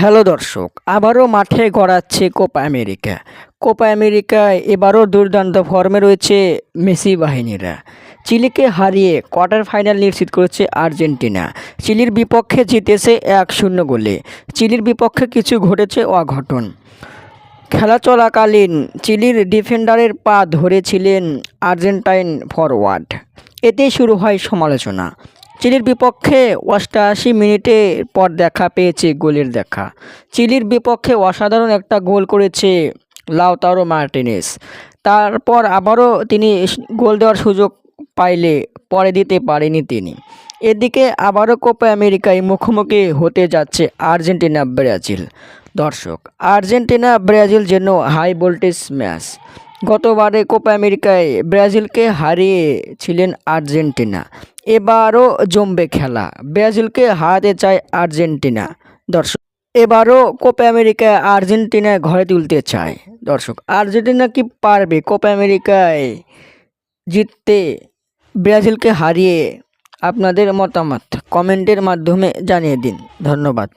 Hello দর্শক, আবারও মাঠে গড়াচ্ছে কোপা আমেরিকা। কোপা আমেরিকায় এবারও দুর্দান্ত ফর্মে রয়েছে মেসি বাহিনীরা। চিলিকে হারিয়ে কোয়ার্টার ফাইনাল নিশ্চিত করেছে আর্জেন্টিনা। চিলির বিপক্ষে জিতেছে এক শূন্য গোলে। চিলির বিপক্ষে কিছু ঘটেছে অঘটন। খেলা চলাকালীন চিলির ডিফেন্ডারের পা ধরেছিলেন আর্জেন্টাইন ফরওয়ার্ড এতেই শুরু হয় সমালোচনা। চিলির বিপক্ষে অষ্টাশি মিনিটে পর দেখা পেয়েছে গোলের দেখা। চিলির বিপক্ষে অসাধারণ একটা গোল করেছে লাউতারো মার্টিনেস। তারপর আবারও তিনি গোল দেওয়ার সুযোগ পাইলে পরে দিতে পারেনি তিনি। এদিকে আবারও কোপা আমেরিকায় মুখোমুখি হতে যাচ্ছে আর্জেন্টিনা ব্রাজিল। দর্শক, আর্জেন্টিনা ব্রাজিল যেন হাই ভোল্টেজ ম্যাচ। গতবারে কোপা আমেরিকায় ব্রাজিলকে হারিয়েছিলেন আর্জেন্টিনা। এবারও জমবে খেলা। ব্রাজিলকে হারাতে চায় আর্জেন্টিনা। দর্শক, এবারও কোপা আমেরিকায় আর্জেন্টিনা ঘরে তুলতে চায়। দর্শক, আর্জেন্টিনা কি পারবে কোপা আমেরিকায় জিততে? ব্রাজিলকে হারিয়ে আপনাদের মতামত কমেন্টের মাধ্যমে জানিয়ে দিন। ধন্যবাদ।